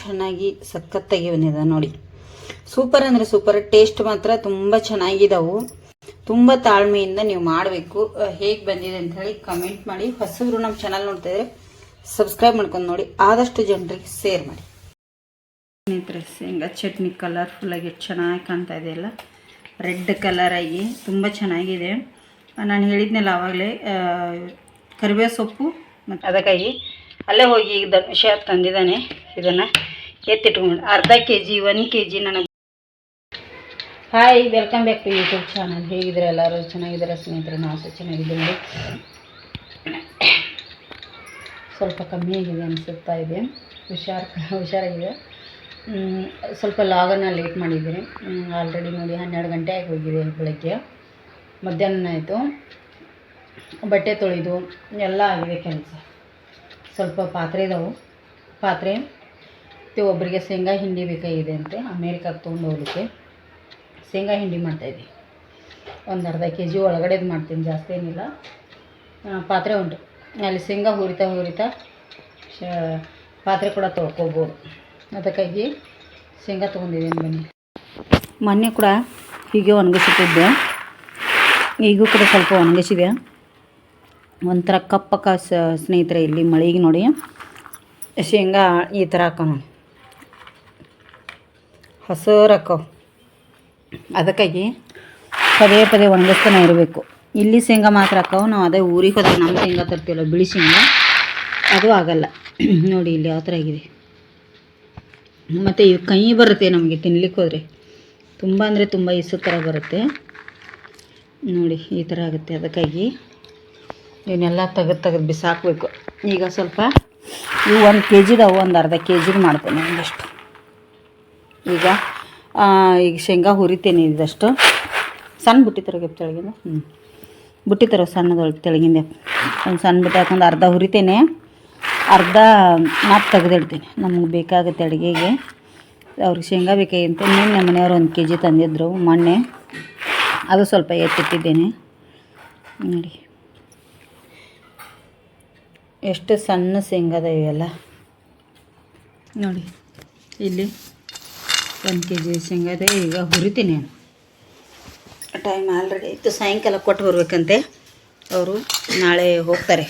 ಚೆನ್ನಾಗಿ ಸಖತ್ತಾಗಿ ಬಂದಿದೆ ನೋಡಿ. ಸೂಪರ್ ಅಂದರೆ ಸೂಪರ್ ಟೇಸ್ಟ್ ಮಾತ್ರ ತುಂಬ ಚೆನ್ನಾಗಿದ್ದಾವೆ ತುಂಬ ತಾಳ್ಮೆಯಿಂದ ನೀವು ಮಾಡಬೇಕು. ಹೇಗೆ ಬಂದಿದೆ ಅಂತ ಹೇಳಿ ಕಮೆಂಟ್ ಮಾಡಿ. ಹೊಸಬ್ರು ನಮ್ಮ ಚಾನಲ್ ನೋಡ್ತಾ ಇದ್ರೆ ಸಬ್ಸ್ಕ್ರೈಬ್ ಮಾಡ್ಕೊಂಡು ನೋಡಿ. ಆದಷ್ಟು ಜನರಿಗೆ ಶೇರ್ ಮಾಡಿ. ಸ್ನೇಹಿತರೆ ಶೇಂಗಾ ಚಟ್ನಿ ಕಲರ್ಫುಲ್ಲಾಗಿ ಎಷ್ಟು ಚೆನ್ನಾಗಿ ಕಾಣ್ತಾ ಇದೆ ಅಲ್ಲ? ರೆಡ್ ಕಲರ್ ಆಗಿ ತುಂಬ ಚೆನ್ನಾಗಿದೆ. ನಾನು ಹೇಳಿದ್ನಲ್ಲ ಆವಾಗಲೇ ಕರಿಬೇವು ಸೊಪ್ಪು ಮತ್ತು ಅದಕ್ಕಾಗಿ ಅಲ್ಲೇ ಹೋಗಿ ಈಗ ಧನುಷ ತಂದಿದ್ದಾನೆ ಇದನ್ನು? ಎತ್ತಿಟ್ಕೊಂಡು ಅರ್ಧ ಕೆ ಜಿ ಒಂದು ಕೆ ಜಿ ನನಗೆ hi welcome back to YouTube channel ಹೇಗಿದ್ರೆ ಎಲ್ಲರೂ? ಚೆನ್ನಾಗಿದ್ದಾರೆ ಸ್ನೇಹಿತರೆ? ನಾವು ಸಹ ಚೆನ್ನಾಗಿದ್ದೀವಿ ಸ್ವಲ್ಪ ಕಮ್ಮಿ ಆಗಿದೆ ಅನಿಸುತ್ತಾ ಇದೆ. ಹುಷಾರ್, ಹುಷಾರಾಗಿದೆ. ಸ್ವಲ್ಪ ಲಾಗನ್ನ ಲೇಟ್ ಮಾಡಿದ್ದೀನಿ. ಆಲ್ರೆಡಿ ನೋಡಿ ಹನ್ನೆರಡು ಗಂಟೆ ಆಗಿ ಹೋಗಿದೆ ಬೆಳಗ್ಗೆ. ಮಧ್ಯಾಹ್ನ ಆಯಿತು. ಬಟ್ಟೆ ತೊಳೆದು ಎಲ್ಲ ಆಗಿದೆ ಕೆಲಸ. ಸ್ವಲ್ಪ ಪಾತ್ರೆ ಇದಾವೆ. ಪಾತ್ರೆ, ಮತ್ತು ಒಬ್ಬರಿಗೆ ಶೇಂಗಾ ಹಿಂಡಿ ಬೇಕಾಗಿದೆ ಅಂತೆ. ಅಮೇರಿಕಾಗೆ ತೊಗೊಂಡು ಹೋಗ್ಲಿಕ್ಕೆ ಶೇಂಗಾ ಹಿಂಡಿ ಮಾಡ್ತಾಯಿದ್ವಿ ಒಂದು ಅರ್ಧ ಕೆ ಜಿ ಒಳಗಡೆದು ಮಾಡ್ತೀನಿ, ಜಾಸ್ತಿ ಏನಿಲ್ಲ. ಪಾತ್ರೆ ಉಂಟು. ಅಲ್ಲಿ ಶೇಂಗಾ ಹುರಿತಾ ಹುರಿತಾ ಶ, ಪಾತ್ರೆ ಕೂಡ ತೊಳ್ಕೊಬೋದು. ಅದಕ್ಕಾಗಿ ಶೇಂಗಾ ತೊಗೊಂಡಿದ್ದೀನಿ ಬನ್ನಿ. ಮೊನ್ನೆ ಕೂಡ ಹೀಗೆ ಒಣಗಿಸುತ್ತಿದ್ದೆ ಈಗೂ ಕೂಡ ಸ್ವಲ್ಪ ಒಣಗಿಸಿದೆ. ಒಂಥರ ಕಪ್ಪಕ್ಕ ಸ್ನೇಹಿತರೆ ಇಲ್ಲಿ ಮಳೆಗೆ ನೋಡಿ. ಶೇಂಗಾ ಈ ಥರ ಹಾಕೋ ನೋಡಿ ಅದಕ್ಕಾಗಿ ಪದೇ ಪದೇ ಒಣಗಿಸ್ತಾನೆ ಇರಬೇಕು. ಇಲ್ಲಿ ಶೇಂಗಾ ಮಾತ್ರ ಹಾಕವು, ನಾವು ಅದೇ ಊರಿಗೆ ಹೋದಾಗ ನಮ್ಮ ಶೇಂಗಾ ತರ್ತೀವಲ್ಲ, ಬಿಳಿ ಶೇಂಗಾ, ಅದು ಆಗಲ್ಲ. ನೋಡಿ ಇಲ್ಲಿ ಯಾವ ಥರ ಆಗಿದೆ. ಮತ್ತು ಇವು ಕೈ ಬರುತ್ತೆ ನಮಗೆ ತಿನ್ಲಿಕ್ಕೆ ಹೋದರೆ. ತುಂಬ ಅಂದರೆ ತುಂಬ ಇಸು ಥರ ಬರುತ್ತೆ. ನೋಡಿ ಈ ಥರ ಆಗುತ್ತೆ. ಅದಕ್ಕಾಗಿ ಇವನ್ನೆಲ್ಲ ತೆಗೆದು ತೆಗೆದು ಬಿಸಾಕಬೇಕು. ಈಗ ಸ್ವಲ್ಪ ಇವು ಒಂದು ಕೆ ಜಿದವು ಒಂದು ಅರ್ಧ ಕೆ ಜಿದು ಮಾಡ್ತೇನೆ ಒಂದಷ್ಟು. ಈಗ ಈಗ ಶೇಂಗಾ ಹುರಿತೇನೆ ಇದಷ್ಟು ಸಣ್ಣ ಬುಟ್ಟಿ ತರಗೆ ತೆಳಗಿಂದ? ಹ್ಞೂ ಬುಟ್ಟಿ ತರ ಸಣ್ಣದೊಳಗೆ ತೆಳಗಿಂದ ಒಂದು ಸಣ್ಣ ಬುಟ್ಟಿ ಹಾಕೊಂಡು ಅರ್ಧ ಹುರಿತೇನೆ. ಅರ್ಧ ಮಾತು ತೆಗೆದಿಡ್ತೀನಿ. ನಮಗೆ ಬೇಕಾಗುತ್ತೆ ಅಡುಗೆಗೆ. ಅವ್ರಿಗೆ ಶೇಂಗಾ ಬೇಕಾಗಿತ್ತು ನಿನ್ನೆ ಮನೆಯವ್ರು ಒಂದು ಕೆ ಜಿ ತಂದಿದ್ದರು ಮೊನ್ನೆ. ಅದು ಸ್ವಲ್ಪ ಎತ್ತಿಟ್ಟಿದ್ದೇನೆ. ನೋಡಿ. ಎಷ್ಟು ಸಣ್ಣ ಶೇಂಗಾದ ಇವೆಲ್ಲ? ನೋಡಿ ಇಲ್ಲಿ ಒಂದು ಕೆ ಜಿ ಶೇಂಗಾದ ಈಗ ಹುರಿತೀನಿ. ಟೈಮ್ ಆಲ್ರೆಡಿ ಇತ್ತು ಸಾಯಂಕಾಲ ಕೊಟ್ಟು ಬರಬೇಕಂತೆ. ಅವರು ನಾಳೆ ಹೋಗ್ತಾರೆ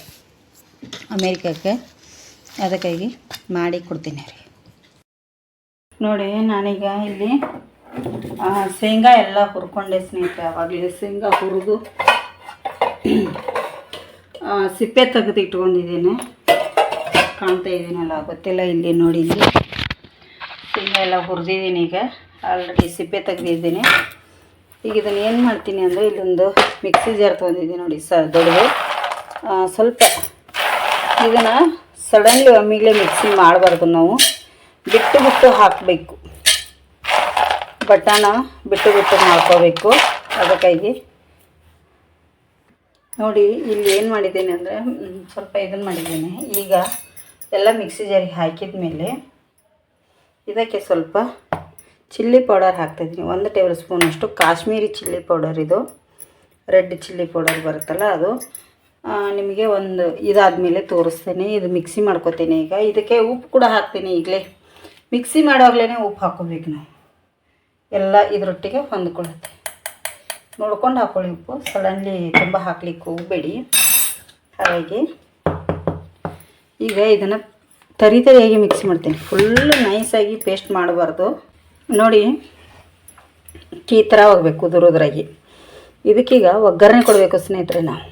ಅಮೇರಿಕಕ್ಕೆ. ಅದಕ್ಕಾಗಿ ಮಾಡಿ ಕೊಡ್ತೀನಿ ರೀ. ನೋಡಿ ನಾನೀಗ ಇಲ್ಲಿ ಶೇಂಗಾ ಎಲ್ಲ ಹುರ್ಕೊಂಡೆ ಸ್ನೇಹಿತರೆ. ಆವಾಗಲೇ ಶೇಂಗಾ ಹುರಿದು ಸಿಪ್ಪೆ ತೆಗೆದು ಇಟ್ಕೊಂಡಿದ್ದೀನಿ. ಕಾಣ್ತಾ ಇದ್ದೀನಲ್ಲ ಗೊತ್ತಿಲ್ಲ ಇಲ್ಲಿ ನೋಡಿ ಇಲ್ಲಿ. ಎಲ್ಲ ಹುರಿದಿದ್ದೀನಿ ಈಗ. ಆಲ್ರೆಡಿ ಸಿಪ್ಪೆ ತೆಗೆದಿದ್ದೀನಿ. ಈಗ ಇದನ್ನು ಏನು ಮಾಡ್ತೀನಿ ಅಂದರೆ ಇಲ್ಲೊಂದು ಮಿಕ್ಸಿ ಜಾರ್ ತೊಗೊಂಡಿದ್ದೀನಿ ನೋಡಿ ಸ ದೊಡ್ಡದು ಸ್ವಲ್ಪ ಇದನ್ನು ಸಡನ್ಲಿ ಒಮ್ಮಿಗ್ಲೇ ಮಿಕ್ಸಿ ಮಾಡಬಾರ್ದು ನಾವು. ಬಿಟ್ಟು ಬಿಟ್ಟು ಹಾಕಬೇಕು. ಬಟಾಣ ಬಿಟ್ಟು ಬಿಟ್ಟು ಮಾಡ್ಕೋಬೇಕು ಅದಕ್ಕಾಗಿ ನೋಡಿ, ಇಲ್ಲಿ ಏನು ಮಾಡಿದ್ದೀನಿ ಅಂದರೆ ಸ್ವಲ್ಪ ಇದನ್ನು ಮಾಡಿದ್ದೀನಿ. ಈಗ ಎಲ್ಲ ಮಿಕ್ಸಿ ಜಾರಿಗೆ ಹಾಕಿದ ಮೇಲೆ ಇದಕ್ಕೆ ಸ್ವಲ್ಪ ಚಿಲ್ಲಿ ಪೌಡರ್ ಹಾಕ್ತಾಯಿದ್ದೀನಿ ಒಂದು ಟೇಬಲ್ ಸ್ಪೂನಷ್ಟು ಕಾಶ್ಮೀರಿ ಚಿಲ್ಲಿ ಪೌಡರ್ ಇದು. ರೆಡ್ ಚಿಲ್ಲಿ ಪೌಡರ್ ಬರುತ್ತಲ್ಲ ಅದು. ನಿಮಗೆ ಒಂದು ಇದಾದಮೇಲೆ ತೋರಿಸ್ತೇನೆ. ಇದು ಮಿಕ್ಸಿ ಮಾಡ್ಕೊತೀನಿ ಈಗ. ಇದಕ್ಕೆ ಉಪ್ಪು ಕೂಡ ಹಾಕ್ತೀನಿ ಈಗಲೇ. ಮಿಕ್ಸಿ ಮಾಡುವಾಗಲೇ ಉಪ್ಪು ಹಾಕೋಬೇಕು ನಾವು. ಎಲ್ಲ ಇದರೊಟ್ಟಿಗೆ ಹೊಂದ್ಕೊಳ್ಳುತ್ತೆ. ನೋಡ್ಕೊಂಡು ಹಾಕ್ಕೊಳ್ಳಿ ಉಪ್ಪು. ಸಡನ್ಲಿ ತುಂಬ ಹಾಕ್ಲಿಕ್ಕೆ ಹೋಗಬೇಡಿ. ಹಾಗಾಗಿ ಈಗ ಇದನ್ನು ತರಿ ತರಿಯಾಗಿ ಮಿಕ್ಸ್ ಮಾಡ್ತೀನಿ. ಫುಲ್ಲು ನೈಸಾಗಿ ಪೇಸ್ಟ್ ಮಾಡಬಾರ್ದು. ನೋಡಿ ಈ ಥರ ಹೋಗ್ಬೇಕು ಉದುರುದ್ರಾಗಿ ಇದಕ್ಕೀಗ ಒಗ್ಗರಣೆ ಕೊಡಬೇಕು ಸ್ನೇಹಿತರೆ ನಾವು.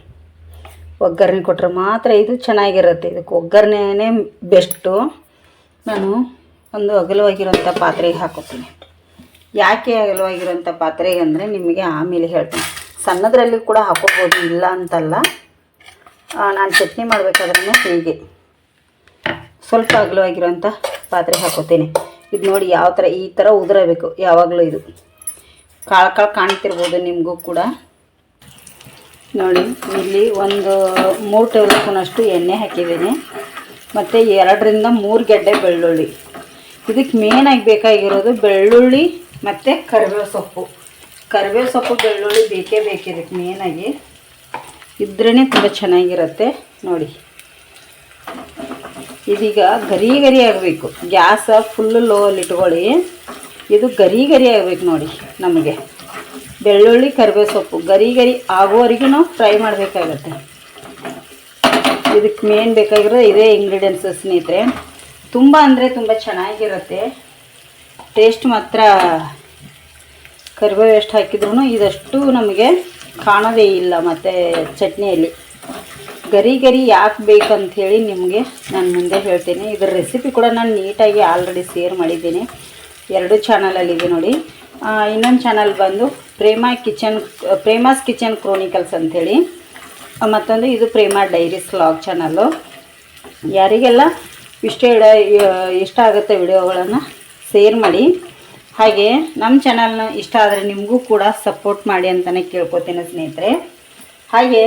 ಒಗ್ಗರಣೆ ಕೊಟ್ಟರೆ ಮಾತ್ರ ಇದು ಚೆನ್ನಾಗಿರುತ್ತೆ. ಇದಕ್ಕೆ ಒಗ್ಗರಣೆನೇ ಬೆಸ್ಟು ನಾನು ಒಂದು ಅಗಲವಾಗಿರುವಂಥ ಪಾತ್ರೆಗೆ ಹಾಕೋತೀನಿ. ಯಾಕೆ ಅಗಲವಾಗಿರುವಂಥ ಪಾತ್ರೆಗೆ ಅಂದರೆ ನಿಮಗೆ ಆಮೇಲೆ ಹೇಳ್ತೀನಿ. ಸಣ್ಣದರಲ್ಲಿ ಕೂಡ ಹಾಕೋಬೋದು ಇಲ್ಲ ಅಂತಲ್ಲ. ನಾನು ಚಟ್ನಿ ಮಾಡಬೇಕಾದ್ರೆ ಹೀಗೆ. ಸ್ವಲ್ಪ ಅಗಲವಾಗಿರುವಂಥ ಪಾತ್ರೆ ಹಾಕೋತೀನಿ. ಇದು ನೋಡಿ ಯಾವ ಥರ ಈ ಥರ ಉದುರಬೇಕು, ಯಾವಾಗಲೂ ಇದು. ಕಾಳು ಕಾಳು ಕಾಣ್ತಿರ್ಬೋದು ನಿಮಗೂ ಕೂಡ. ನೋಡಿ, ಇಲ್ಲಿ ಒಂದು ಮೂರು ಟೇಬಲ್ ಸ್ಪೂನಷ್ಟು ಎಣ್ಣೆ ಹಾಕಿದ್ದೀನಿ. ಮತ್ತು ಎರಡರಿಂದ ಮೂರು ಗೆಡ್ಡೆ ಬೆಳ್ಳುಳ್ಳಿ. ಇದಕ್ಕೆ ಮೇನಾಗಿ ಬೇಕಾಗಿರೋದು ಬೆಳ್ಳುಳ್ಳಿ ಮತ್ತು ಕರಿಬೇವು ಸೊಪ್ಪು. ಕರಿಬೇವು ಸೊಪ್ಪು ಬೆಳ್ಳುಳ್ಳಿ ಬೇಕೇ ಬೇಕಿರುತ್ತೆ ಮೇನಾಗಿ ಇದ್ರೇ ತುಂಬ ಚೆನ್ನಾಗಿರುತ್ತೆ ನೋಡಿ. ಇದೀಗ ಗರಿ ಗರಿ ಆಗಬೇಕು. ಗ್ಯಾಸ ಫುಲ್ಲು ಲೋ ಅಲ್ಲಿ ಇಟ್ಕೊಳ್ಳಿ. ಇದು ಗರಿ ಗರಿ ಆಗಬೇಕು ನೋಡಿ ನಮಗೆ. ಬೆಳ್ಳುಳ್ಳಿ, ಕರಿಬೇವು ಸೊಪ್ಪು ಗರಿ ಗರಿ ಆಗೋವರೆಗೂ ನಾವು ಫ್ರೈ ಮಾಡಬೇಕಾಗತ್ತೆ. ಇದಕ್ಕೆ ಮೇನ್ ಬೇಕಾಗಿರೋ ಇದೇ ಇಂಗ್ರೀಡಿಯೆಂಟ್ಸ್ ಸ್ನೇಹಿತರೆ. ತುಂಬ ಅಂದರೆ ತುಂಬ ಚೆನ್ನಾಗಿರುತ್ತೆ. ಟೇಸ್ಟ್ ಮಾತ್ರ ಕರಿಬೇವು ಎಷ್ಟು ಹಾಕಿದ್ರೂ ಇದಷ್ಟು ನಮಗೆ ಕಾಣೋದೇ ಇಲ್ಲ ಮತ್ತು ಚಟ್ನಿಯಲ್ಲಿ. ಗರಿ ಗರಿ ಯಾಕೆ ಬೇಕಂಥೇಳಿ ನಿಮಗೆ ನಾನು ಮುಂದೆ ಹೇಳ್ತೀನಿ. ಇದರ ರೆಸಿಪಿ ಕೂಡ ನಾನು ನೀಟಾಗಿ ಆಲ್ರೆಡಿ ಶೇರ್ ಮಾಡಿದ್ದೀನಿ. ಎರಡು ಚಾನಲಲ್ಲಿದೆ ನೋಡಿ. ಇನ್ನೊಂದು ಚಾನಲ್ ಬಂದು Prema kitchen, Prema's kitchen chronicles ಅಂಥೇಳಿ ಮತ್ತೊಂದು ಇದು ಪ್ರೇಮ ಡೈರೀಸ್ ವ್ಲಾಗ್ ಚಾನಲ್ಲು ಯಾರಿಗೆಲ್ಲ ಇಷ್ಟ ಇಡ, ಇಷ್ಟ ಆಗುತ್ತೆ ವಿಡಿಯೋಗಳನ್ನು ಶೇರ್ ಮಾಡಿ. ಹಾಗೆ ನಮ್ಮ ಚಾನಲ್ನ ಇಷ್ಟ ಆದರೆ ನಿಮಗೂ ಕೂಡ ಸಪೋರ್ಟ್ ಮಾಡಿ ಅಂತಲೇ ಕೇಳ್ಕೊತೀನಿ ಸ್ನೇಹಿತರೆ. ಹಾಗೆ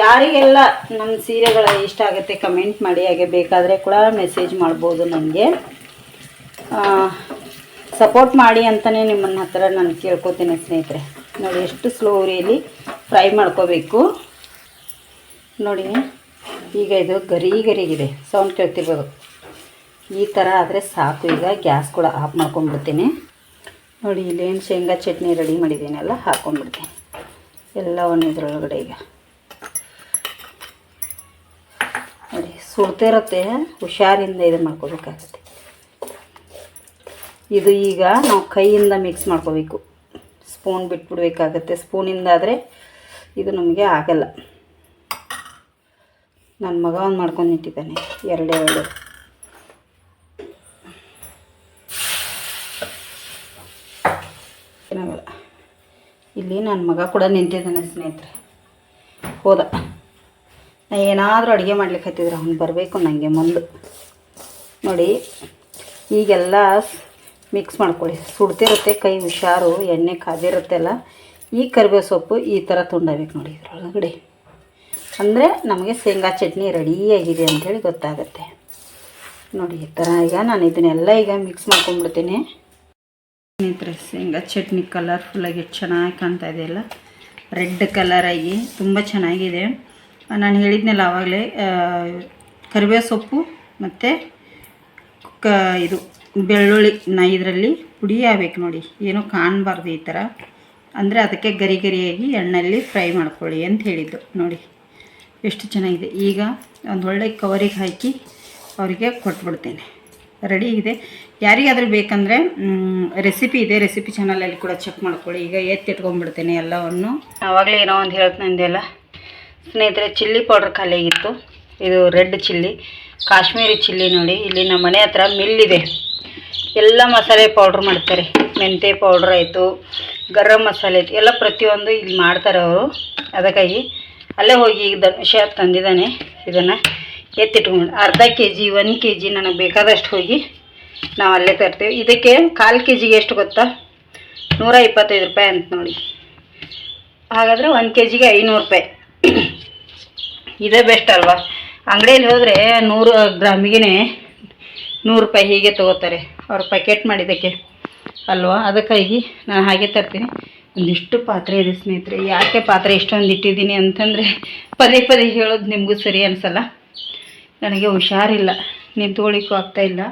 ಯಾರಿಗೆಲ್ಲ ನಮ್ಮ ಸೀರೆಗಳ ಇಷ್ಟ ಆಗುತ್ತೆ ಕಮೆಂಟ್ ಮಾಡಿ, ಹಾಗೆ ಬೇಕಾದರೆ ಕೂಡ ಮೆಸೇಜ್ ಮಾಡ್ಬೋದು ನನಗೆ ಸಪೋರ್ಟ್ ಮಾಡಿ ಅಂತಲೇ ನಿಮ್ಮನ್ನ ಹತ್ರ ನಾನು ಕೇಳ್ಕೊತೀನಿ ಸ್ನೇಹಿತರೆ. ನೋಡಿ ಎಷ್ಟು ಸ್ಲೋ ಉರಿಯಲ್ಲಿ ಫ್ರೈ ಮಾಡ್ಕೋಬೇಕು. ನೋಡಿ, ಈಗ ಇದು ಗರಿ ಗರಿಗಿದೆ. ಸೌಂಡ್ ಕೇಳ್ತಿರ್ಬೋದು. ಈ ಥರ ಆದರೆ ಸಾಕು. ಈಗ ಗ್ಯಾಸ್ ಕೂಡ ಆಫ್ ಮಾಡ್ಕೊಂಡ್ಬಿಡ್ತೀನಿ. ನೋಡಿ, ಇಲ್ಲೇನು ಶೇಂಗಾ ಚಟ್ನಿ ರೆಡಿ ಮಾಡಿದ್ದೀನಲ್ಲ ಹಾಕ್ಕೊಂಡ್ಬಿಡ್ತೀನಿ ಎಲ್ಲವನ್ನು ಇದ್ರೊಳಗಡೆ ಈಗ. ನೋಡಿ ಇರುತ್ತೆ, ಹುಷಾರಿಂದ ಇದು ಮಾಡ್ಕೋಬೇಕಾಗತ್ತೆ. ಇದು ಈಗ ನಾವು ಕೈಯಿಂದ ಮಿಕ್ಸ್ ಮಾಡ್ಕೋಬೇಕು. ಸ್ಪೂನ್ ಬಿಟ್ಬಿಡ್ಬೇಕಾಗತ್ತೆ. ಸ್ಪೂನಿಂದ ಆದರೆ ಇದು ನಮಗೆ ಆಗಲ್ಲ. ನನ್ನ ಮಗ ಒಂದು ಮಾಡ್ಕೊಂಡು ನಿಂತಿದ್ದಾನೆ ಎರಡೇ ಎರಡು ಏನಾಗಲ್ಲ ಇಲ್ಲಿ ನನ್ನ ಮಗ ಕೂಡ ನಿಂತಿದ್ದಾನೆ ಸ್ನೇಹಿತರೆ. ಹೋದ. ನಾ ಏನಾದರೂ ಅಡುಗೆ ಮಾಡ್ಲಿಕ್ಕೆ ಹತ್ತಿದ್ರೆ ಅವ್ನು ಬರಬೇಕು ನನಗೆ ಮುಂದೆ. ನೋಡಿ, ಈಗೆಲ್ಲ ಮಿಕ್ಸ್ ಮಾಡ್ಕೊಳ್ಳಿ. ಸುಡ್ತಿರುತ್ತೆ, ಕೈ ಹುಷಾರು, ಎಣ್ಣೆ ಕಾದಿರುತ್ತೆಲ್ಲ ಈ ಕರಿಬೇವು ಸೊಪ್ಪು ಈ ಥರ ತುಂಡಬೇಕು ನೋಡಿ ಇದ್ರೊಳಗಡೆ. ಅಂದರೆ ನಮಗೆ ಶೇಂಗಾ ಚಟ್ನಿ ರೆಡಿಯಾಗಿದೆ ಅಂಥೇಳಿ ಗೊತ್ತಾಗುತ್ತೆ. ನೋಡಿ ಈ ಥರ ಈಗ ನಾನು ಇದನ್ನೆಲ್ಲ ಈಗ ಮಿಕ್ಸ್ ಮಾಡ್ಕೊಂಡ್ಬಿಡ್ತೀನಿ. ಸ್ನೇಹಿತರೆ, ಶೇಂಗಾ ಚಟ್ನಿ ಕಲರ್ಫುಲ್ಲಾಗಿ ಚೆನ್ನಾಗಿ ಕಾಣ್ತಾ ಇದೆ ಎಲ್ಲ ರೆಡ್ ಕಲರಾಗಿ ತುಂಬ ಚೆನ್ನಾಗಿದೆ. ನಾನು ಹೇಳಿದ್ನಲ್ಲ ಆವಾಗಲೇ ಕರಿಬೇವು ಸೊಪ್ಪು ಮತ್ತು ಕ, ಇದು ಬೆಳ್ಳುಳ್ಳಿ, ನಾ ಇದರಲ್ಲಿ ಪುಡಿ ಆಗ್ಬೇಕು ನೋಡಿ. ಏನೂ ಕಾಣಬಾರ್ದು ಈ ಥರ ಅಂದರೆ ಅದಕ್ಕೆ ಗರಿ ಗರಿಯಾಗಿ ಎಣ್ಣೆಯಲ್ಲಿ ಫ್ರೈ ಮಾಡ್ಕೊಳ್ಳಿ ಅಂತ ಹೇಳಿದ್ದು ನೋಡಿ. ಎಷ್ಟು ಚೆನ್ನಾಗಿದೆ. ಈಗ ಒಂದು ಒಳ್ಳೆ ಕವರಿಗೆ ಹಾಕಿ ಅವರಿಗೆ ಕೊಟ್ಬಿಡ್ತೇನೆ. ರೆಡಿ ಇದೆ ಯಾರಿಗಾದರೂ ಬೇಕಂದರೆ ರೆಸಿಪಿ ಇದೆ. ರೆಸಿಪಿ ಚಾನಲಲ್ಲಿ ಕೂಡ ಚೆಕ್ ಮಾಡ್ಕೊಳ್ಳಿ. ಈಗ ಎತ್ತಿಟ್ಕೊಂಡ್ಬಿಡ್ತೇನೆ ಎಲ್ಲವನ್ನು. ಆವಾಗಲೇ ಏನೋ ಒಂದು ಹೇಳ್ತಂದೆಲ್ಲ ಸ್ನೇಹಿತರೆ ಚಿಲ್ಲಿ ಪೌಡ್ರ್ ಖಾಲಿಯಾಗಿತ್ತು ಇದು ರೆಡ್ ಚಿಲ್ಲಿ ಕಾಶ್ಮೀರಿ ಚಿಲ್ಲಿ ನೋಡಿ. ಇಲ್ಲಿ ನಮ್ಮ ಮನೆ ಹತ್ರ ಮಿಲ್ಲಿದೆ ಎಲ್ಲ ಮಸಾಲೆ ಪೌಡ್ರ್ ಮಾಡ್ತಾರೆ. ಮೆಂತೆ ಪೌಡ್ರ್ ಆಯಿತು, ಗರಂ ಮಸಾಲೆ ಆಯಿತು. ಎಲ್ಲ ಪ್ರತಿಯೊಂದು ಇಲ್ಲಿ ಮಾಡ್ತಾರೆ ಅವರು. ಅದಕ್ಕಾಗಿ ಅಲ್ಲೇ ಹೋಗಿ ಈಗ ಧನುಷ ತಂದಿದ್ದಾನೆ. ಇದನ್ನು ಎತ್ತಿಟ್ಕೊಂಡು ಅರ್ಧ ಕೆ ಜಿ ಒಂದು ಕೆ ಜಿ ನನಗೆ ಬೇಕಾದಷ್ಟು ಹೋಗಿ ನಾವು ಅಲ್ಲೇ ತರ್ತೀವಿ. ಇದಕ್ಕೆ ಕಾಲು ಕೆ ಜಿಗೆ ಎಷ್ಟು ಗೊತ್ತಾ? ನೂರ ಇಪ್ಪತ್ತೈದು ರೂಪಾಯಿ ಅಂತ ನೋಡಿ. ಹಾಗಾದರೆ ಒಂದು ಕೆ ಜಿಗೆ ಐನೂರು ರೂಪಾಯಿ. ಇದೇ ಬೆಸ್ಟ್ ಅಲ್ವಾ? ಅಂಗಡಿಯಲ್ಲಿ ಹೋದರೆ ನೂರು ಗ್ರಾಮಿಗೆ ನೂರು ರೂಪಾಯಿ ಹೀಗೆ ತೊಗೋತಾರೆ. ಅವ್ರು ಪ್ಯಾಕೆಟ್ ಮಾಡಿದ್ದಕ್ಕೆ ಅಲ್ವಾ? ಅದಕ್ಕಾಗಿ ನಾನು ಹಾಗೆ ತರ್ತೀನಿ. ಒಂದಿಷ್ಟು ಪಾತ್ರೆ ಇದೆ ಸ್ನೇಹಿತರೆ. ಯಾಕೆ ಪಾತ್ರೆ ಇಷ್ಟೊಂದು ಇಟ್ಟಿದ್ದೀನಿ ಅಂತಂದರೆ ಪದೇ ಪದೇ ಹೇಳೋದು ನಿಮಗೂ ಸರಿ ಅನಿಸಲ್ಲ. ನನಗೆ ಹುಷಾರಿಲ್ಲ ನಿಂತ್ಕೊಳ್ಳಿಕ್ಕೂ ಆಗ್ತಾಯಿಲ್ಲ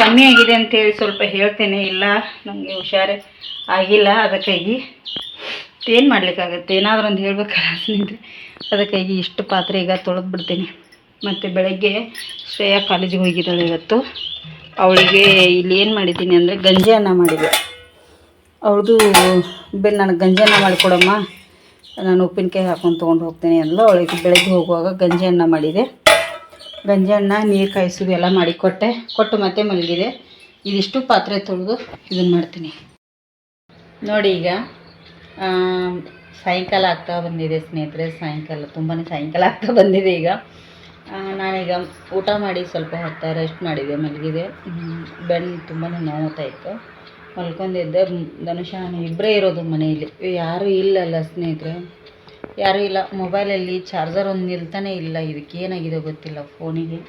ಕಮ್ಮಿ ಆಗಿದೆ ಅಂತೇಳಿ ಸ್ವಲ್ಪ ಹೇಳ್ತೇನೆ, ಇಲ್ಲ, ನನಗೆ ಹುಷಾರೇ ಆಗಿಲ್ಲ, ಅದಕ್ಕಾಗಿ ಏನು ಮಾಡಲಿಕ್ಕಾಗತ್ತೆ? ಏನಾದರೂ ಒಂದು ಹೇಳ್ಬೇಕಾದ್ರೆ ಅದಕ್ಕಾಗಿ ಇಷ್ಟು ಪಾತ್ರೆ ಈಗ ತೊಳೆದು ಬಿಡ್ತೀನಿ ಮತ್ತು ಬೆಳಗ್ಗೆ ಶ್ರೇಯಾ ಕಾಲೇಜಿಗೆ ಹೋಗಿದ್ದಾಳೆ ಇವತ್ತು. ಅವಳಿಗೆ ಇಲ್ಲಿ ಏನು ಮಾಡಿದ್ದೀನಿ ಅಂದರೆ ಗಂಜಿ ಅನ್ನ ಮಾಡಿದೆ. ಅವಳದು ಬೆ ನನಗೆ ಅನ್ನ ಮಾಡಿಕೊಡಮ್ಮ. ನಾನು ಉಪ್ಪಿನಕಾಯಿ ಹಾಕೊಂಡು ತೊಗೊಂಡು ಹೋಗ್ತೇನೆ ಅಂದ್ಲು. ಅವಳಿಗೆ ಬೆಳಗ್ಗೆ ಹೋಗುವಾಗ ಗಂಜಿ ಅನ್ನ ಮಾಡಿದೆ. ಗಂಜಿ ಅನ್ನ ನೀರು ಕಾಯಿಸೋದು ಎಲ್ಲ ಮಾಡಿಕೊಟ್ಟೆ ಕೊಟ್ಟು. ಮತ್ತೆ ಮಲಗಿದೆ. ಇದಿಷ್ಟು ಪಾತ್ರೆ ತೊಳೆದು ಇದನ್ನು ಮಾಡ್ತೀನಿ. ನೋಡಿ ಈಗ ಸಾಯಂಕಾಲ ಆಗ್ತಾ ಬಂದಿದೆ ಸ್ನೇಹಿತರೆ, ಸಾಯಂಕಾಲ ತುಂಬಾ ಸಾಯಂಕಾಲ ಆಗ್ತಾ ಬಂದಿದೆ ಈಗ. ನಾನೀಗ ಊಟ ಮಾಡಿ ಸ್ವಲ್ಪ ಹೊತ್ತು ರೆಸ್ಟ್ ಮಾಡಿದೆ ಮಲಗಿದೆ. ಬೆನ್ನು ತುಂಬಾ ನೋವುತ್ತಾ ಇತ್ತು. ಮಲ್ಕೊಂಡಿದ್ದೆ. ಧನುಷ ಇಬ್ಬರೇ ಇರೋದು ಮನೆಯಲ್ಲಿ. ಯಾರೂ ಇಲ್ಲಲ್ಲ ಸ್ನೇಹಿತರೆ. ಯಾರೂ ಇಲ್ಲ. ಮೊಬೈಲಲ್ಲಿ ಚಾರ್ಜರ್ ಒಂದು ನಿಲ್ತಾನೆ ಇಲ್ಲ. ಇದಕ್ಕೆ ಏನಾಗಿದೆ ಗೊತ್ತಿಲ್ಲ ಫೋನಿಗೆ.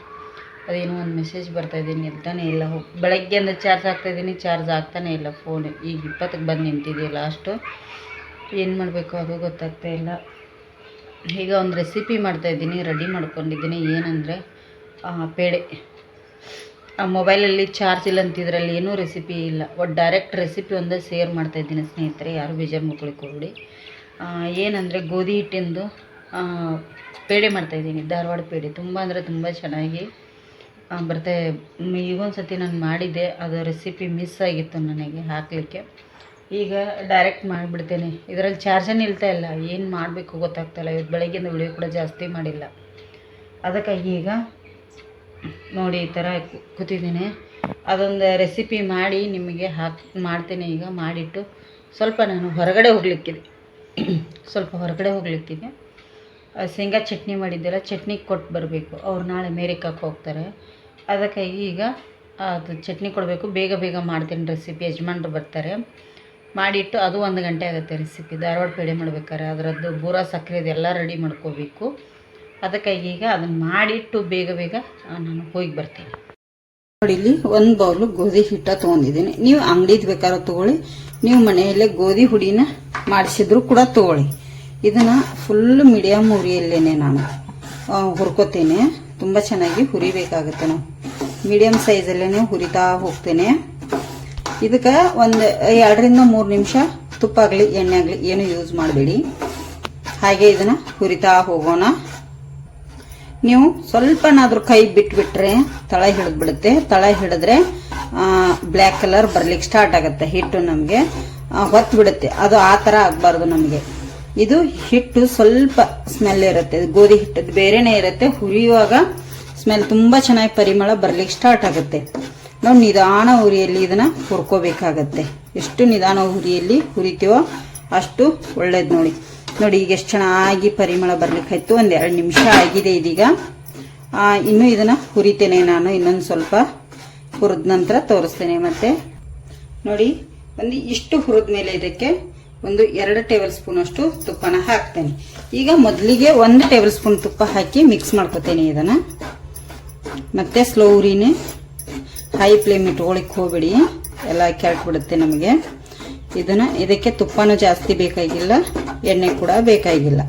ಅದೇನೋ ಒಂದು ಮೆಸೇಜ್ ಬರ್ತಾಯಿದೆ ನಿಲ್ತಾನೆ ಇಲ್ಲ. ಬೆಳಗ್ಗೆ ಬೆಳಗ್ಗೆಯಿಂದ ಚಾರ್ಜ್ ಹಾಕ್ತಾಯಿದ್ದೀನಿ ಚಾರ್ಜ್ ಆಗ್ತಾನೆ ಇಲ್ಲ ಫೋನ್. ಈಗ ಇಪ್ಪತ್ತಕ್ಕೆ ಬಂದು ನಿಂತಿದೆ ಲಾಸ್ಟು ಏನು ಮಾಡಬೇಕು ಅದು ಗೊತ್ತಾಗ್ತಾ ಇಲ್ಲ. ಈಗ ಒಂದು ರೆಸಿಪಿ ಮಾಡ್ತಾಯಿದ್ದೀನಿ ರೆಡಿ ಮಾಡ್ಕೊಂಡಿದ್ದೀನಿ. ಏನಂದರೆ ಪೇಡೆ. ಆ ಮೊಬೈಲಲ್ಲಿ ಚಾರ್ಜ್ ಇಲ್ಲ ಅಂತಿದ್ರಲ್ಲಿ ಏನೂ ರೆಸಿಪಿ ಇಲ್ಲ. ಒಟ್ಟು ಡೈರೆಕ್ಟ್ ರೆಸಿಪಿ ಒಂದೇ ಶೇರ್ ಮಾಡ್ತಾ ಇದ್ದೀನಿ ಸ್ನೇಹಿತರೆ. ಯಾರು ಬೇಜಾರು ಮಕ್ಕಳಿಗೆ ಆ, ಏನಂದರೆ ಗೋಧಿ ಹಿಟ್ಟಿಂದು ಪೇಡೆ ಮಾಡ್ತಾಯಿದ್ದೀನಿ ಧಾರವಾಡ ಪೇಡೆ. ತುಂಬ ಅಂದರೆ ತುಂಬ ಚೆನ್ನಾಗಿ ಬರ್ತೆ ಈಗೊಂದು ಸತಿ ನಾನು ಮಾಡಿದ್ದೆ, ಅದು ರೆಸಿಪಿ ಮಿಸ್ ಆಗಿತ್ತು ನನಗೆ ಹಾಕಲಿಕ್ಕೆ. ಈಗ ಡೈರೆಕ್ಟ್ ಮಾಡಿಬಿಡ್ತೇನೆ. ಇದರಲ್ಲಿ ಚಾರ್ಜೇ ನಿಲ್ತಾ ಇಲ್ಲ, ಏನು ಮಾಡಬೇಕು ಗೊತ್ತಾಗ್ತಾಯಿಲ್ಲ ಇವತ್ತು ಬೆಳಗ್ಗಿಂದ ವಿಡಿಯೋ ಕೂಡ ಜಾಸ್ತಿ ಮಾಡಿಲ್ಲ. ಅದಕ್ಕಾಗಿ ಈಗ ನೋಡಿ ಈ ಥರ ಕೂತಿದ್ದೀನಿ. ಅದೊಂದು ರೆಸಿಪಿ ಮಾಡಿ ನಿಮಗೆ ಹಾಕಿ, ಮಾಡ್ತೇನೆ ಈಗ, ಮಾಡಿಟ್ಟು ಸ್ವಲ್ಪ ನಾನು ಹೊರಗಡೆ ಹೋಗ್ಲಿಕ್ಕಿದೆ. ಸ್ವಲ್ಪ ಹೊರಗಡೆ ಹೋಗ್ಲಿಕ್ಕಿದೆ. ಶೇಂಗಾ ಚಟ್ನಿ ಮಾಡಿದ್ದೆಲ್ಲ ಚಟ್ನಿ ಕೊಟ್ಟು ಬರಬೇಕು. ಅವ್ರು ನಾಳೆ ಅಮೇರಿಕಾಕ್ಕೆ ಹೋಗ್ತಾರೆ. ಅದಕ್ಕಾಗಿ ಈಗ ಅದು ಚಟ್ನಿ ಕೊಡಬೇಕು. ಬೇಗ ಬೇಗ ಮಾಡ್ತೀನಿ ರೆಸಿಪಿ. ಯಜಮಾನ್ರು ಬರ್ತಾರೆ. ಮಾಡಿಟ್ಟು ಅದು ಒಂದು ಗಂಟೆ ಆಗುತ್ತೆ ರೆಸಿಪಿ. ಧಾರವಾಡ ಪೇಡೆ ಮಾಡ್ಬೇಕಾದ್ರೆ ಅದರದ್ದು ಬೂರ ಸಕ್ಕರೆ ಇದೆಲ್ಲ ರೆಡಿ ಮಾಡ್ಕೋಬೇಕು. ಅದಕ್ಕಾಗಿ ಈಗ ಅದನ್ನು ಮಾಡಿಟ್ಟು ಬೇಗ ಬೇಗ ನಾನು ಹೋಗಿ ಬರ್ತೀನಿ. ನೋಡಿ, ಇಲ್ಲಿ ಒಂದು ಬೌಲು ಗೋಧಿ ಹಿಟ್ಟ ತೊಗೊಂಡಿದ್ದೀನಿ. ನೀವು ಅಂಗಡಿದು ಬೇಕಾದ್ರೆ ತೊಗೊಳ್ಳಿ. ನೀವು ಮನೆಯಲ್ಲೇ ಗೋಧಿ ಹುಡಿನ ಮಾಡಿಸಿದ್ರು ಕೂಡ ತೊಗೊಳ್ಳಿ. ಇದನ್ನು ಫುಲ್ ಮೀಡಿಯಮ್ ಹುರಿಯಲ್ಲೇನೆ ನಾನು. ಹುರ್ಕೋತೇನೆ. ತುಂಬ ಚೆನ್ನಾಗಿ ಹುರಿಬೇಕಾಗುತ್ತೆ ನಾವು. ಮೀಡಿಯಮ್ ಸೈಜಲ್ಲೇ ಹುರಿತಾ ಹೋಗ್ತೇನೆ. ಇದಕ್ಕೆ ಒಂದು ಎರಡರಿಂದ ಮೂರು ನಿಮಿಷ ತುಪ್ಪ ಆಗಲಿ, ಎಣ್ಣೆ ಆಗಲಿ ಏನು ಯೂಸ್ ಮಾಡಬೇಡಿ. ಹಾಗೆ ಇದನ್ನು ಹುರಿತಾ ಹೋಗೋಣ. ನೀವು ಸ್ವಲ್ಪನಾದರೂ ಕೈ ಬಿಟ್ಬಿಟ್ರೆ ತಳ ಹಿಡಿದ್ಬಿಡುತ್ತೆ. ತಳ ಹಿಡಿದ್ರೆ ಬ್ಲ್ಯಾಕ್ ಕಲರ್ ಬರ್ಲಿಕ್ಕೆ ಸ್ಟಾರ್ಟ್ ಆಗುತ್ತೆ ಹಿಟ್ಟು ನಮಗೆ. ಹೊತ್ತು ಬಿಡುತ್ತೆ. ಅದು ಆ ಥರ ಆಗಬಾರ್ದು ನಮಗೆ. ಇದು ಹಿಟ್ಟು ಸ್ವಲ್ಪ ಸ್ಮೆಲ್ ಇರುತ್ತೆ. ಗೋಧಿ ಹಿಟ್ಟದ್ದು ಬೇರೆನೇ ಇರುತ್ತೆ. ಹುರಿಯುವಾಗ ಸ್ಮೆಲ್ ತುಂಬ ಚೆನ್ನಾಗಿ ಪರಿಮಳ ಬರ್ಲಿಕ್ಕೆ ಸ್ಟಾರ್ಟ್ ಆಗುತ್ತೆ. ನಾವು ನಿಧಾನ ಉರಿಯಲ್ಲಿ ಇದನ್ನು ಹುರ್ಕೋಬೇಕಾಗತ್ತೆ. ಎಷ್ಟು ನಿಧಾನ ಹುರಿಯಲ್ಲಿ ಹುರಿತೀವೋ ಅಷ್ಟು ಒಳ್ಳೇದು ನೋಡಿ. ನೋಡಿ ಈಗ ಎಷ್ಟು ಚೆನ್ನಾಗಿ ಪರಿಮಳ ಬರ್ಲಿಕ್ಕೆ ಆಯ್ತು ಒಂದು ಎರಡು ನಿಮಿಷ ಆಗಿದೆ ಇದೀಗ. ಇನ್ನೂ ಇದನ್ನ ಹುರಿತೇನೆ ನಾನು ಇನ್ನೊಂದು ಸ್ವಲ್ಪ. ಹುರಿದ ನಂತರ ತೋರಿಸ್ತೇನೆ ಮತ್ತೆ. ನೋಡಿ ಒಂದು ಇಷ್ಟು ಹುರಿದ ಮೇಲೆ ಇದಕ್ಕೆ ಒಂದು ಎರಡು ಟೇಬಲ್ ಸ್ಪೂನ್ ಅಷ್ಟು ತುಪ್ಪನ ಹಾಕ್ತೇನೆ. ಈಗ ಮೊದಲಿಗೆ ಒಂದು ಟೇಬಲ್ ಸ್ಪೂನ್ ತುಪ್ಪ ಹಾಕಿ ಮಿಕ್ಸ್ ಮಾಡ್ಕೋತೇನೆ ಇದನ್ನ. ಮತ್ತೆ ಸ್ಲೋ ಉರಿನೇ ಹೈ ಫ್ಲೇಮ್ ಇಟ್ಕೊಳಿಕ್ ಹೋಗ್ಬೇಡಿ. ಎಲ್ಲ ಬಿಡುತ್ತೆ ನಮಗೆ. ಇದನ್ನ, ಇದಕ್ಕೆ ತುಪ್ಪನೂ ಜಾಸ್ತಿ ಬೇಕಾಗಿಲ್ಲ, ಎಣ್ಣೆ ಕೂಡ ಬೇಕಾಗಿಲ್ಲ.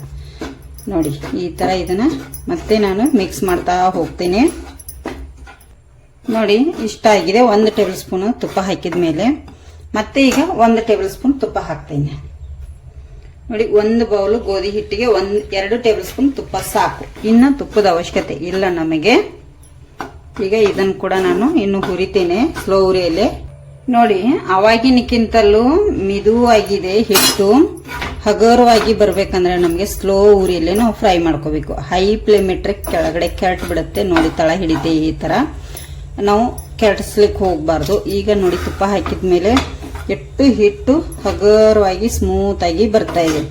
ನೋಡಿ, ಈ ಥರ ಇದನ್ನ ಮತ್ತೆ ನಾನು ಮಿಕ್ಸ್ ಮಾಡ್ತಾ ಹೋಗ್ತೇನೆ. ನೋಡಿ, ಇಷ್ಟ ಆಗಿದೆ. ಒಂದು ಟೇಬಲ್ ಸ್ಪೂನು ತುಪ್ಪ ಹಾಕಿದ ಮೇಲೆ. ಮತ್ತೆ ಈಗ ಒಂದು ಟೇಬಲ್ ಸ್ಪೂನ್ ತುಪ್ಪ ಹಾಕ್ತೇನೆ. ನೋಡಿ, ಒಂದು ಬೌಲು ಗೋಧಿ ಹಿಟ್ಟಿಗೆ ಒಂದು, ಎರಡು ಟೇಬಲ್ ಸ್ಪೂನ್ ತುಪ್ಪ ಸಾಕು. ಇನ್ನು ತುಪ್ಪದ ಅವಶ್ಯಕತೆ ಇಲ್ಲ ನಮಗೆ. ಈಗ ಇದನ್ನು ಕೂಡ ನಾನು ಇನ್ನು ಹುರಿತೇನೆ ಸ್ಲೋ ಉರಿಯಲ್ಲೇ ನೋಡಿ, ಅವಾಗಿನಕ್ಕಿಂತಲೂ ಮಿದುವಾಗಿದೆ ಹಿಟ್ಟು. ಹಗುರವಾಗಿ ಬರ್ಬೇಕಂದ್ರೆ ನಮಗೆ ಸ್ಲೋ ಉರಿಯಲ್ಲೇ ನಾವು ಫ್ರೈ ಮಾಡ್ಕೋಬೇಕು. ಹೈ ಫ್ಲೇಮ್ ಇಟ್ಟರೆ ಕೆಳಗಡೆ ಕೆರಟ್ ಬಿಡುತ್ತೆ. ನೋಡಿ, ತಳ ಹಿಡಿತೆ ಈ ಥರ ನಾವು ಕೆಡಿಸ್ಲಿಕ್ಕೆ ಹೋಗಬಾರ್ದು. ಈಗ ನೋಡಿ ತುಪ್ಪ ಹಾಕಿದ ಮೇಲೆ ಹಿಟ್ಟು ಹಿಟ್ಟು ಹಗರವಾಗಿ ಸ್ಮೂತಾಗಿ ಬರ್ತಾ ಇದೆ.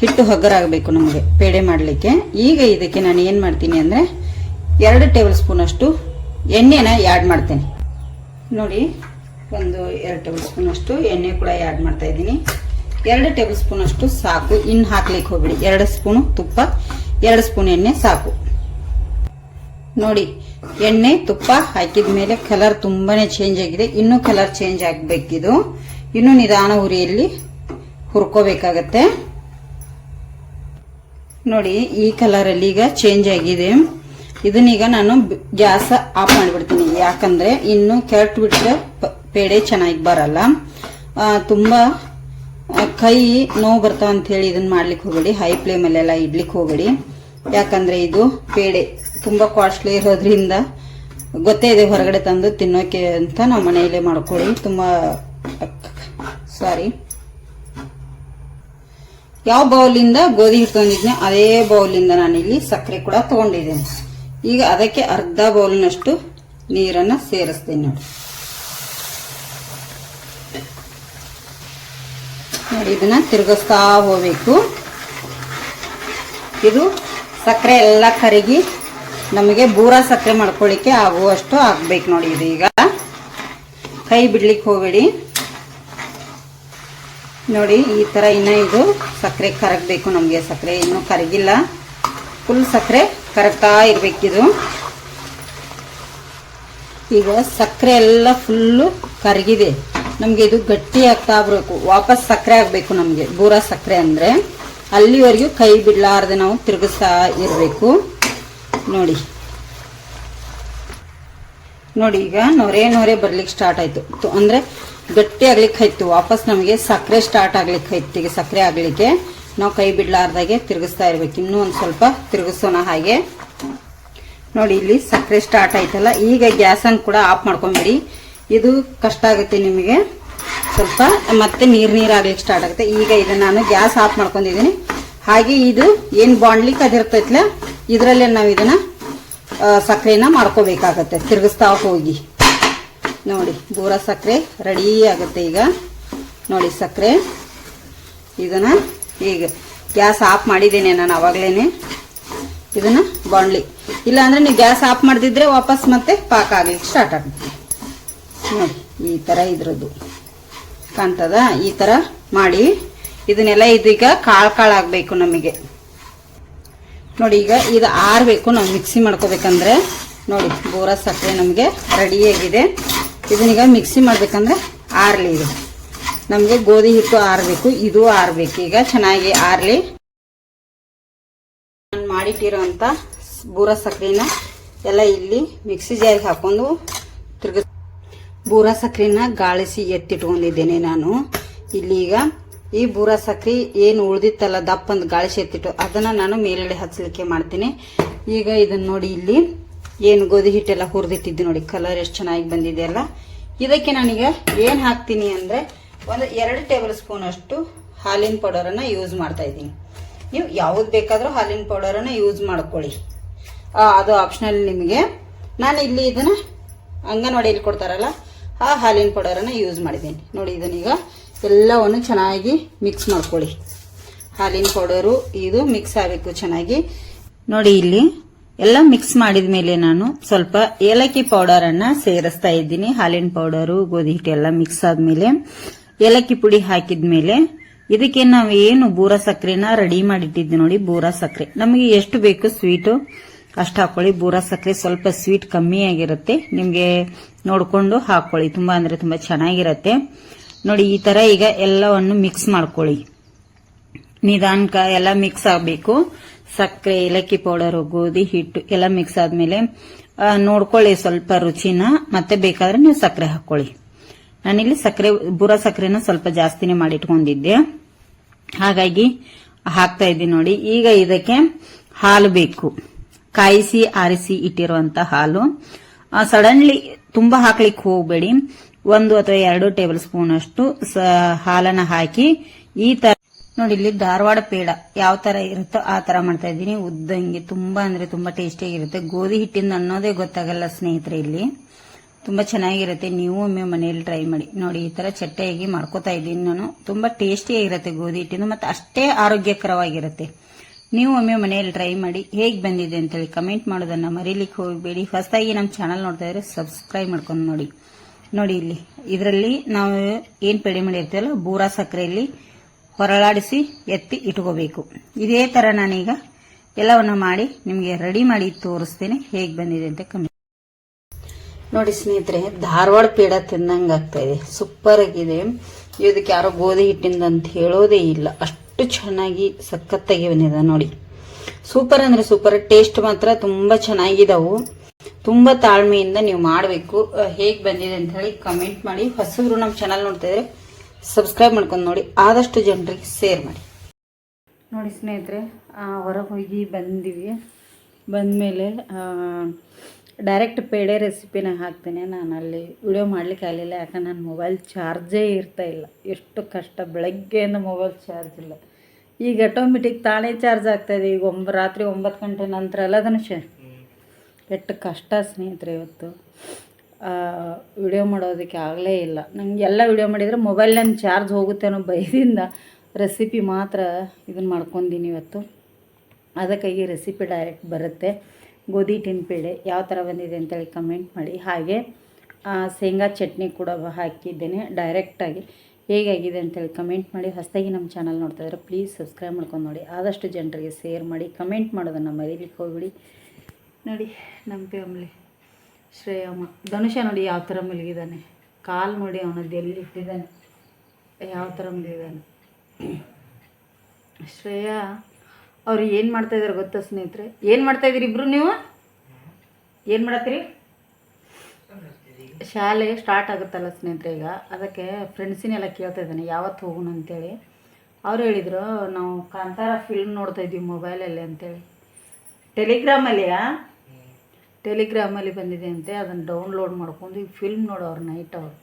ಹಿಟ್ಟು ಹಗರಾಗಬೇಕು ನಮಗೆ, ಪೇಡೆ ಮಾಡಲಿಕ್ಕೆ. ಈಗ ಇದಕ್ಕೆ ನಾನು ಏನು ಮಾಡ್ತೀನಿ ಅಂದರೆ ಎರಡು ಟೇಬಲ್ ಸ್ಪೂನ್ ಅಷ್ಟು ಎಣ್ಣೆನ ಆ್ಯಡ್ ಮಾಡ್ತೇನೆ. ನೋಡಿ, ಒಂದು ಎರಡು ಟೇಬಲ್ ಸ್ಪೂನ್ ಅಷ್ಟು ಎಣ್ಣೆ ಕೂಡ ಆ್ಯಡ್ ಮಾಡ್ತಾ ಇದ್ದೀನಿ. ಎರಡು ಟೇಬಲ್ ಸ್ಪೂನ್ ಅಷ್ಟು ಸಾಕು. ಇನ್ನು ಹಾಕ್ಲಿಕ್ಕೆ ಹೋಗ್ಬಿಡಿ. ಎರಡು ಸ್ಪೂನು ತುಪ್ಪ, ಎರಡು ಸ್ಪೂನ್ ಎಣ್ಣೆ ಸಾಕು. ನೋಡಿ ಎಣ್ಣೆ, ತುಪ್ಪ ಹಾಕಿದ ಮೇಲೆ ಕಲರ್ ತುಂಬಾನೇ ಚೇಂಜ್ ಆಗಿದೆ. ಇನ್ನೂ ಕಲರ್ ಚೇಂಜ್ ಆಗಬೇಕಿದು. ಇನ್ನು ನಿಧಾನ ಉರಿಯಲ್ಲಿ ಹುರ್ಕೋಬೇಕಾಗತ್ತೆ. ನೋಡಿ, ಈ ಕಲರಲ್ಲಿ ಈಗ ಚೇಂಜ್ ಆಗಿದೆ. ಇದನ್ನೀಗ ನಾನು ಗ್ಯಾಸ್ ಆಫ್ ಮಾಡಿಬಿಡ್ತೀನಿ. ಯಾಕಂದ್ರೆ ಇನ್ನು ಕೆರಟ್ ಬಿಟ್ಟರೆ ಪೇಡೆ ಚೆನ್ನಾಗಿ ಬರಲ್ಲ. ತುಂಬಾ ಕೈ ನೋವು ಬರ್ತಾವ ಅಂತ ಹೇಳಿ ಇದನ್ನ ಮಾಡ್ಲಿಕ್ಕೆ ಹೋಗಬೇಡಿ ಹೈ ಫ್ಲೇಮಲ್ಲೆಲ್ಲ ಇಡ್ಲಿಕ್ಕೆ ಹೋಗಬೇಡಿ. ಯಾಕಂದ್ರೆ ಇದು ಪೇಡೆ ತುಂಬಾ ಕಾಸ್ಟ್ಲಿ ಇರೋದ್ರಿಂದ ಗೊತ್ತೇ ಇದೆ ಹೊರಗಡೆ ತಂದು ತಿನ್ನೋಕೆ ಅಂತ ನಾವು ಮನೆಯಲ್ಲೇ ಮಾಡ್ಕೊಳ್ಳಿ. ತುಂಬಾ ಸಾರಿ ಯಾವ ಬೌಲಿಂದ ಗೋಧಿ ಹಿಟ್ಟು ತಂದಿದ್ನೆ ಅದೇ ಬೌಲಿಂದ ನಾನಿಲ್ಲಿ ಸಕ್ಕರೆ ಕೂಡ ತಗೊಂಡಿದ್ದೇನೆ. ಈಗ ಅದಕ್ಕೆ ಅರ್ಧ ಬೌಲ್ನಷ್ಟು ನೀರನ್ನ ಸೇರಿಸ್ತೀನಿ ನೋಡಿ. ನೋಡಿ, ಇದನ್ನ ತಿರುಗಿಸ್ತಾ ಹೋಗ್ಬೇಕು. ಇದು ಸಕ್ಕರೆ ಎಲ್ಲ ಕರಗಿ ನಮಗೆ ಬೂರ ಸಕ್ಕರೆ ಮಾಡ್ಕೊಳ್ಳಿಕ್ಕೆ ಆಗುವಷ್ಟು ಆಗ್ಬೇಕು ನೋಡಿ ಇದು ಈಗ. ಕೈ ಬಿಡ್ಲಿಕ್ಕೆ ಹೋಗಬೇಡಿ. ನೋಡಿ, ಈ ಥರ ಇನ್ನೂ ಇದು ಸಕ್ಕರೆ ಕರಗಬೇಕು ನಮಗೆ. ಸಕ್ಕರೆ ಇನ್ನೂ ಕರಗಿಲ್ಲ. ಫುಲ್ ಸಕ್ಕರೆ ಕರಗ್ತಾ ಇರಬೇಕಿದು ಈಗ ಸಕ್ಕರೆ ಎಲ್ಲ ಫುಲ್ಲು ಕರಗಿದೆ. ನಮಗೆ ಇದು ಗಟ್ಟಿ ಆಗ್ತಾ ಬರಬೇಕು. ವಾಪಸ್ ಸಕ್ಕರೆ ಆಗಬೇಕು ನಮಗೆ. ಬೂರ ಸಕ್ಕರೆ ಅಂದರೆ. ಅಲ್ಲಿವರೆಗೂ ಕೈ ಬಿಡಲಾರ್ದೆ ನಾವು ತಿರುಗಿಸ್ತಾ ಇರಬೇಕು. ನೋಡಿ. ನೋಡಿ, ಈಗ ನೊರೆ ನೊರೆ ಬರ್ಲಿಕ್ಕೆ ಸ್ಟಾರ್ಟ್ ಆಯ್ತು. ಅಂದರೆ ಗಟ್ಟಿ ಆಗ್ಲಿಕ್ಕೆ ಆಯ್ತು. ವಾಪಸ್ ನಮಗೆ ಸಕ್ಕರೆ ಸ್ಟಾರ್ಟ್ ಆಗ್ಲಿಕ್ಕೆ ಆಯ್ತು. ಸಕ್ಕರೆ ಆಗ್ಲಿಕ್ಕೆ ನಾವು ಕೈ ಬಿಡ್ಲಾರ್ದಾಗೆ ತಿರುಗಿಸ್ತಾ ಇರ್ಬೇಕು. ಇನ್ನೂ ಒಂದು ಸ್ವಲ್ಪ ತಿರುಗಿಸೋಣ ಹಾಗೆ. ನೋಡಿ, ಇಲ್ಲಿ ಸಕ್ಕರೆ ಸ್ಟಾರ್ಟ್ ಆಯ್ತಲ್ಲ. ಈಗ ಗ್ಯಾಸನ್ನು ಕೂಡ ಆಫ್ ಮಾಡ್ಕೊಂಬಿಡಿ. ಇದು ಕಷ್ಟ ಆಗುತ್ತೆ ನಿಮಗೆ. ಸ್ವಲ್ಪ ಮತ್ತೆ ನೀರು ನೀರು ಆಗ್ಲಿಕ್ಕೆ ಸ್ಟಾರ್ಟ್ ಆಗುತ್ತೆ. ಈಗ ಇದು ನಾನು ಗ್ಯಾಸ್ ಆಫ್ ಮಾಡ್ಕೊಂಡಿದ್ದೀನಿ. ಹಾಗೆ ಇದು ಏನು ಬಾಂಡ್ಲಿ ಅದಿರ್ತೈತ್ಲ ಇದರಲ್ಲೇ ನಾವು ಇದನ್ನ ಸಕ್ಕರೆನ ಮಾಡ್ಕೋಬೇಕಾಗತ್ತೆ. ತಿರುಗಿಸ್ತಾ ಹೋಗಿ. ನೋಡಿ, ಬೂರ ಸಕ್ಕರೆ ರೆಡಿ ಆಗುತ್ತೆ ಈಗ. ನೋಡಿ ಸಕ್ಕರೆ ಇದನ್ನ ಈಗ ಗ್ಯಾಸ್ ಆಫ್ ಮಾಡಿದ್ದೇನೆ ನಾನು ಅವಾಗಲೇ ಇದನ್ನ ಬಾಂಡ್ಲಿ ಇಲ್ಲ ಅಂದ್ರೆ ನೀವು ಗ್ಯಾಸ್ ಆಫ್ ಮಾಡದಿದ್ರೆ ವಾಪಸ್ ಮತ್ತೆ ಪಾಕ ಆಗ್ಲಿಕ್ಕೆ ಸ್ಟಾರ್ಟ್ ಆಗುತ್ತೆ. ನೋಡಿ, ಈ ತರ ಇದ್ರದ್ದು. ಕಾಣ್ತದ ಈ ತರ ಮಾಡಿ. ಇದನ್ನೆಲ್ಲ ಇದೀಗ ಕಾಳು ಕಾಳು ಆಗಬೇಕು ನಮಗೆ. ನೋಡಿ, ಈಗ ಇದು ಆರಬೇಕು ನಾವು ಮಿಕ್ಸಿ ಮಾಡ್ಕೋಬೇಕಂದ್ರೆ. ನೋಡಿ, ಬೋರ ಸಕ್ಕರೆ ನಮಗೆ ರೆಡಿಯಾಗಿದೆ ಇದನ್ನೀಗ ಮಿಕ್ಸಿ ಮಾಡ್ಬೇಕಂದ್ರೆ ಆರ್ಲಿ ಇದು. ನಮಗೆ ಗೋಧಿ ಹಿಟ್ಟು ಆರಬೇಕು, ಇದು ಆರಬೇಕು. ಈಗ ಚೆನ್ನಾಗಿ ಆರ್ಲಿ. ನಾನು ಮಾಡಿಟ್ಟಿರೋಂಥ ಬೂರ ಸಕ್ಕರೆನ ಎಲ್ಲ ಇಲ್ಲಿ ಮಿಕ್ಸಿ ಜಾರಿಗೆ ಹಾಕೊಂಡು ತಿರ್ಗ ಬೂರ ಸಕ್ರಿನ ಗಾಳಿಸಿ ಎತ್ತಿಟ್ಕೊಂಡಿದ್ದೇನೆ ನಾನು. ಇಲ್ಲಿಗ ಈ ಬೂರ ಸಕ್ರಿ ಏನು ಉಳ್ದಿತ್ತಲ್ಲ ದಪ್ಪಂದು ಗಾಳಿಸಿ ಎತ್ತಿಟ್ಟು ಅದನ್ನ ನಾನು ಮೇಲ್ಗಡೆ ಹಚ್ಚಲಿಕ್ಕೆ ಮಾಡ್ತೀನಿ. ಈಗ ಇದನ್ನ ನೋಡಿ ಇಲ್ಲಿ ಏನು ಗೋಧಿ ಹಿಟ್ಟೆಲ್ಲ ಹುರಿದಿಟ್ಟಿದ್ದು ನೋಡಿ ಕಲರ್ ಎಷ್ಟು ಚೆನ್ನಾಗಿ ಬಂದಿದೆ ಅಲ್ಲ. ಇದಕ್ಕೆ ನಾನೀಗ ಏನು ಹಾಕ್ತೀನಿ ಅಂದರೆ ಒಂದು ಎರಡು ಟೇಬಲ್ ಸ್ಪೂನ್ ಅಷ್ಟು ಹಾಲಿನ ಪೌಡರನ್ನು ಯೂಸ್ ಮಾಡ್ತಾ ಇದ್ದೀನಿ. ನೀವು ಯಾವ್ದು ಬೇಕಾದರೂ ಹಾಲಿನ ಪೌಡರನ್ನು ಯೂಸ್ ಮಾಡ್ಕೊಳ್ಳಿ. ಅದು ಆಪ್ಷನಲ್ ನಿಮಗೆ. ನಾನು ಇಲ್ಲಿ ಇದನ್ನ ಅಂಗನವಾಡಿಯಲ್ಲಿ ಕೊಡ್ತಾರಲ್ಲ ಆ ಹಾಲಿನ ಪೌಡರನ್ನು ಯೂಸ್ ಮಾಡಿದ್ದೀನಿ. ನೋಡಿ ಇದನ್ನೀಗ ಎಲ್ಲವನ್ನು ಚೆನ್ನಾಗಿ ಮಿಕ್ಸ್ ಮಾಡ್ಕೊಳ್ಳಿ. ಹಾಲಿನ ಪೌಡರು ಇದು ಮಿಕ್ಸ್ ಆಗಬೇಕು ಚೆನ್ನಾಗಿ. ನೋಡಿ ಇಲ್ಲಿ ಎಲ್ಲ ಮಿಕ್ಸ್ ಮಾಡಿದ ಮೇಲೆ ನಾನು ಸ್ವಲ್ಪ ಏಲಕ್ಕಿ ಪೌಡರನ್ನು ಸೇರಿಸ್ತಾ ಇದ್ದೀನಿ. ಹಾಲಿನ ಪೌಡರು, ಗೋಧಿ ಹಿಟ್ಟು ಎಲ್ಲ ಮಿಕ್ಸ್ ಆದ್ಮೇಲೆ. ಏಲಕ್ಕಿ ಪುಡಿ ಹಾಕಿದ್ಮೇಲೆ ಇದಕ್ಕೆ ನಾವು ಏನು ಬೂರ ಸಕ್ಕರೆನ ರೆಡಿ ಮಾಡಿಟ್ಟಿದ್ವಿ ನೋಡಿ. ಬೂರ ಸಕ್ಕರೆ. ನಮಗೆ ಎಷ್ಟು ಬೇಕು ಸ್ವೀಟು ಅಷ್ಟು ಹಾಕೊಳ್ಳಿ. ಬೂರ ಸಕ್ಕರೆ ಸ್ವಲ್ಪ ಸ್ವೀಟ್ ಕಮ್ಮಿ ಆಗಿರುತ್ತೆ. ನಿಮಗೆ ನೋಡಿಕೊಂಡು ಹಾಕೊಳ್ಳಿ. ತುಂಬ ಅಂದರೆ ತುಂಬ ಚೆನ್ನಾಗಿರುತ್ತೆ. ನೋಡಿ, ಈ ಥರ ಈಗ ಎಲ್ಲವನ್ನು ಮಿಕ್ಸ್ ಮಾಡ್ಕೊಳ್ಳಿ. ನಿಧಾನಕ ಎಲ್ಲ ಮಿಕ್ಸ್ ಆಗಬೇಕು. ಸಕ್ಕರೆ ಏಲಕ್ಕಿ ಪೌಡರು ಗೋಧಿ, ಹಿಟ್ಟು ಎಲ್ಲ ಮಿಕ್ಸ್ ಆದಮೇಲೆ ನೋಡ್ಕೊಳ್ಳಿ ಸ್ವಲ್ಪ ರುಚಿನ. ಮತ್ತೆ ಬೇಕಾದ್ರೆ ನೀವು ಸಕ್ಕರೆ ಹಾಕೊಳ್ಳಿ. ನಾನಿಲ್ಲಿ ಸಕ್ಕರೆ ಬುರ ಸಕ್ಕರೆನ ಸ್ವಲ್ಪ ಜಾಸ್ತಿನೇ ಮಾಡಿಟ್ಕೊಂಡಿದ್ದೆ. ಹಾಗಾಗಿ ಹಾಕ್ತಾ ಇದ್ದೀನಿ ನೋಡಿ. ಈಗ ಇದಕ್ಕೆ ಹಾಲು ಬೇಕು. ಕಾಯಿಸಿ, ಆರಿಸಿ ಇಟ್ಟಿರುವಂತ ಹಾಲು. ಸಡನ್ಲಿ ತುಂಬಾ ಹಾಕ್ಲಿಕ್ಕೆ ಹೋಗಬೇಡಿ. ಒಂದು ಅಥವಾ ಎರಡು ಟೇಬಲ್ ಸ್ಪೂನ್ ಅಷ್ಟು ಹಾಲನ್ನ ಹಾಕಿ ಈ ತರ ನೋಡಿ, ಇಲ್ಲಿ ಧಾರವಾಡ ಪೇಡ ಯಾವ ತರ ಇರುತ್ತೋ ಆ ತರ ಮಾಡ್ತಾ ಇದ್ದೀನಿ. ಉದ್ದಂಗೆ ತುಂಬಾ ಅಂದ್ರೆ ತುಂಬಾ ಟೇಸ್ಟಿಯಾಗಿರುತ್ತೆ. ಗೋಧಿ ಹಿಟ್ಟಿಂದ ಅನ್ನೋದೇ ಗೊತ್ತಾಗಲ್ಲ ಸ್ನೇಹಿತರೆ ಇಲ್ಲಿ. ತುಂಬಾ ಚೆನ್ನಾಗಿರುತ್ತೆ. ನೀವು ಒಮ್ಮೆ ಮನೆಯಲ್ಲಿ ಟ್ರೈ ಮಾಡಿ. ನೋಡಿ, ಈ ತರ ಚಟ್ಟೆಯಾಗಿ ಮಾಡ್ಕೋತಾ ಇದ್ದೀನಿ ನಾನು. ತುಂಬಾ ಟೇಸ್ಟಿಯಾಗಿರುತ್ತೆ ಗೋಧಿ ಹಿಟ್ಟಿಂದ. ಮತ್ತೆ ಅಷ್ಟೇ ಆರೋಗ್ಯಕರವಾಗಿರುತ್ತೆ. ನೀವು ಒಮ್ಮೆ ಮನೆಯಲ್ಲಿ ಟ್ರೈ ಮಾಡಿ ಹೇಗೆ ಬಂದಿದೆ ಅಂತೇಳಿ ಕಮೆಂಟ್ ಮಾಡೋದನ್ನ ಮರೀಲಿಕ್ಕೆ ಹೋಗಬೇಡಿ. ಹೊಸದಾಗಿ ನಮ್ಮ ಚಾನಲ್ ನೋಡ್ತಾ ಇದ್ರೆ ಸಬ್ಸ್ಕ್ರೈಬ್ ಮಾಡ್ಕೊಂಡು ನೋಡಿ. ನೋಡಿ ಇಲ್ಲಿ, ಇದರಲ್ಲಿ ನಾವು ಏನು ಪೇಡಿ ಮಾಡಿರ್ತೀವಲ್ಲ, ಬೂರಾ ಸಕ್ಕರೆಯಲ್ಲಿ ಹೊರಳಾಡಿಸಿ ಎತ್ತಿ ಇಟ್ಕೋಬೇಕು. ಇದೇ ತರ ನಾನೀಗ ಎಲ್ಲವನ್ನ ಮಾಡಿ ನಿಮಗೆ ರೆಡಿ ಮಾಡಿ ತೋರಿಸ್ತೇನೆ ಹೇಗೆ ಬಂದಿದೆ ಅಂತ ಕಮೆಂಟ್ ನೋಡಿ ಸ್ನೇಹಿತರೆ, ಧಾರವಾಡ ಪೇಡ ತಿಂದಂಗೆ ಆಗ್ತಾ ಇದೆ. ಸೂಪರ್ ಆಗಿದೆ. ಇದಕ್ಕೆ ಯಾರೋ ಗೋಧಿ ಹಿಟ್ಟಿಂದ ಅಂತ ಹೇಳೋದೇ ಇಲ್ಲ. ಅಷ್ಟು ಚೆನ್ನಾಗಿ ಸಖತ್ತಾಗಿ ಬಂದಿದೆ ನೋಡಿ. ಸೂಪರ್ ಅಂದ್ರೆ ಸೂಪರ್ ಟೇಸ್ಟ್ ಮಾತ್ರ ತುಂಬಾ ಚೆನ್ನಾಗಿದಾವು. ತುಂಬಾ ತಾಳ್ಮೆಯಿಂದ ನೀವು ಮಾಡಬೇಕು. ಹೇಗೆ ಬಂದಿದೆ ಅಂತ ಹೇಳಿ ಕಮೆಂಟ್ ಮಾಡಿ. ಹೊಸಬ್ರು ನಮ್ಮ ಚಾನಲ್ ನೋಡ್ತಾ ಇದ್ರೆ ಸಬ್ಸ್ಕ್ರೈಬ್ ಮಾಡ್ಕೊಂಡು ನೋಡಿ. ಆದಷ್ಟು ಜನರಿಗೆ ಶೇರ್ ಮಾಡಿ. ನೋಡಿ ಸ್ನೇಹಿತರೆ ಹೊರಗೆ ಹೋಗಿ ಬಂದಿವಿ. ಬಂದಮೇಲೆ ಡೈರೆಕ್ಟ್ ಪೇಡೆ ರೆಸಿಪಿನ ಹಾಕ್ತೇನೆ. ನಾನು ಅಲ್ಲಿ ವಿಡಿಯೋ ಮಾಡ್ಲಿಕ್ಕೆ ಆಗಲಿಲ್ಲ. ಯಾಕಂದ್ರೆ ನನ್ನ ಮೊಬೈಲ್ ಚಾರ್ಜೇ ಇರ್ತಾ ಇಲ್ಲ. ಎಷ್ಟು ಕಷ್ಟ. ಬೆಳಗ್ಗೆಯಿಂದ ಮೊಬೈಲ್ ಚಾರ್ಜ್ ಇಲ್ಲ. ಈಗ ಆಟೋಮೆಟಿಕ್ ತಾನೇ ಚಾರ್ಜ್ ಆಗ್ತಾಯಿದೆ ಈಗ ಒಂಬ, ರಾತ್ರಿ ಒಂಬತ್ತು ಗಂಟೆ ನಂತರ ಎಲ್ಲ ಶೇ ಎಷ್ಟು ಕಷ್ಟ ಸ್ನೇಹಿತರೆ ಇವತ್ತು. ವಿಡಿಯೋ ಮಾಡೋದಕ್ಕೆ ಆಗಲೇ ಇಲ್ಲ. ನಂಗೆ ಎಲ್ಲ ವಿಡಿಯೋ ಮಾಡಿದರೆ ಮೊಬೈಲ್ ನನ್ನ ಚಾರ್ಜ್ ಹೋಗುತ್ತೆ ಅನ್ನೋ ಭಯದಿಂದ ರೆಸಿಪಿ ಮಾತ್ರ ಇದನ್ನು ಮಾಡ್ಕೊಂಡೀನಿ ಇವತ್ತು. ಅದಕ್ಕಾಗಿ ರೆಸಿಪಿ ಡೈರೆಕ್ಟ್ ಬರುತ್ತೆ. ಗೋಧಿ ಟಿನ್ ಪೇಡೆ ಯಾವ ಥರ ಬಂದಿದೆ ಅಂತೇಳಿ ಕಮೆಂಟ್ ಮಾಡಿ. ಹಾಗೆ ಶೇಂಗಾ ಚಟ್ನಿ ಕೂಡ ಹಾಕಿದ್ದೇನೆ ಡೈರೆಕ್ಟಾಗಿ ಹೇಗಾಗಿದೆ ಅಂತೇಳಿ ಕಮೆಂಟ್ ಮಾಡಿ. ಹೊಸದಾಗಿ ನಮ್ಮ ಚಾನಲ್ ನೋಡ್ತಾ ಇದ್ರೆ ಪ್ಲೀಸ್ ಸಬ್ಸ್ಕ್ರೈಬ್ ಮಾಡ್ಕೊಂಡು ನೋಡಿ. ಆದಷ್ಟು ಜನರಿಗೆ ಶೇರ್ ಮಾಡಿ ಕಮೆಂಟ್ ಮಾಡೋದನ್ನು ಮರೀಲಿಕ್ಕೆ ಹೋಗ್ಬಿಡಿ. ನೋಡಿ, ನಮ್ಮ ಫ್ಯಾಮ್ಲಿ ಶ್ರೇಯಮ್ಮ. ಧನುಷ ನೋಡಿ ಯಾವ ಥರ ಮಲಗಿದ್ದಾನೆ ಕಾಲು ನೋಡಿ ಅವನದ್ದು ಎಲ್ಲಿ ಇಟ್ಟಿದ್ದಾನೆ. ಯಾವ ಥರ ಮಲಗಿದ್ದಾನೆ ಶ್ರೇಯಾ ಅವ್ರು ಏನು ಮಾಡ್ತಾ ಇದಾರೆ ಗೊತ್ತಾ ಸ್ನೇಹಿತರೆ? ಏನು ಮಾಡ್ತಾ ಇದೀರಿ ಇಬ್ರು ನೀವು? ಏನು ಮಾಡತ್ತೀರಿ? ಶಾಲೆ ಸ್ಟಾರ್ಟ್ ಆಗುತ್ತಲ್ಲ ಸ್ನೇಹಿತರೆ ಈಗ. ಅದಕ್ಕೆ ಫ್ರೆಂಡ್ಸಿನೆಲ್ಲ ಕೇಳ್ತಾ ಇದ್ದಾನೆ, ಯಾವತ್ತು ಹೋಗೋಣ ಅಂತೇಳಿ. ಅವ್ರು ಹೇಳಿದರು, ನಾವು ಕಾಂತಾರ ಫಿಲ್ಮ್ ನೋಡ್ತಾ ಇದ್ದೀವಿ ಮೊಬೈಲಲ್ಲಿ ಅಂತೇಳಿ. ಟೆಲಿಗ್ರಾಮಲ್ಲಿಯಾ ಟೆಲಿಗ್ರಾಮಲ್ಲಿ ಬಂದಿದೆ ಅಂತೆ, ಅದನ್ನು ಡೌನ್ಲೋಡ್ ಮಾಡ್ಕೊಂಡು ಈಗ ಫಿಲ್ಮ್ ನೋಡೋರು ನೈಟ್ ಅವರು.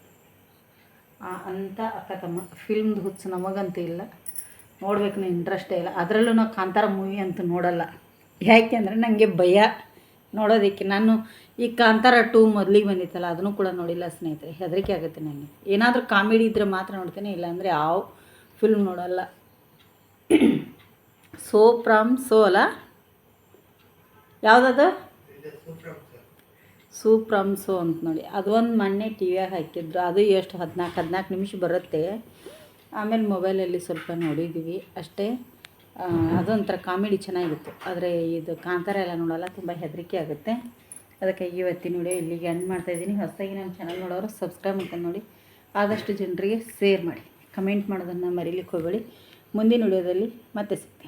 ಅಂತ ಅಕ್ಕ ತಮ್ಮ ಫಿಲ್ಮ್ದು ಹುಚ್ಚು ನಮಗಂತೂ ಇಲ್ಲ. ನೋಡ್ಬೇಕು ಇಂಟ್ರೆಸ್ಟೇ ಇಲ್ಲ. ಅದರಲ್ಲೂ ನಾವು ಕಾಂತಾರ ಮೂವಿ ಅಂತೂ ನೋಡಲ್ಲ. ಯಾಕೆಂದರೆ ನನಗೆ ಭಯ ನೋಡೋದಕ್ಕೆ. ನಾನು ಈ ಕಾಂತಾರ ಟೂ ಮೊದಲಿಗೆ ಬಂದಿತ್ತಲ್ಲ, ಅದನ್ನು ಕೂಡ ನೋಡಿಲ್ಲ ಸ್ನೇಹಿತರೆ. ಹೆದರಿಕೆ ಆಗುತ್ತೆ ನನಗೆ ಏನಾದರೂ ಕಾಮಿಡಿ ಇದ್ದರೆ ಮಾತ್ರ ನೋಡ್ತೇನೆ, ಇಲ್ಲಾಂದರೆ ಯಾವ ಫಿಲ್ಮ್ ನೋಡಲ್ಲ. ಸೋ ಫ್ರಮ್ ಸೋ ಅಲ್ಲ? ಯಾವುದದು? ಸೂಪ್ರಮ್ ಸೋ ಅಂತ ನೋಡಿ. ಅದೊಂದು ಮೊನ್ನೆ ಟಿ ವಿಯಾಗ ಹಾಕಿದ್ರು. ಅದು ಎಷ್ಟು ಹದಿನಾಲ್ಕು ಹದಿನಾಲ್ಕು ನಿಮಿಷ ಬರುತ್ತೆ. ಆಮೇಲೆ ಮೊಬೈಲಲ್ಲಿ ಸ್ವಲ್ಪ ನೋಡಿದ್ದೀವಿ ಅಷ್ಟೇ. ಅದೊಂಥರ ಕಾಮಿಡಿ ಚೆನ್ನಾಗಿತ್ತು. ಆದರೆ ಇದು ಕಾಂತಾರ ಎಲ್ಲ ನೋಡೋಲ್ಲ, ತುಂಬ ಹೆದರಿಕೆ ಆಗುತ್ತೆ. ಅದಕ್ಕೆ ಇವತ್ತಿನ ನೋಡಿ ಇಲ್ಲಿಗೆ ಎಂಡ್ ಮಾಡ್ತಾಯಿದ್ದೀನಿ ಹೊಸದಾಗಿ ನಮ್ಮ ಚಾನಲ್ ನೋಡೋರು ಸಬ್ಸ್ಕ್ರೈಬ್ ಮಾಡ್ಕೊಂಡು ನೋಡಿ. ಆದಷ್ಟು ಜನರಿಗೆ ಶೇರ್ ಮಾಡಿ. ಕಮೆಂಟ್ ಮಾಡೋದನ್ನು ಮರೀಲಿಕ್ಕೆ ಹೋಗಬೇಡಿ. ಮುಂದಿನ ವಿಡಿಯೋದಲ್ಲಿ ಮತ್ತೆ ಸಿಗ್ತೀನಿ.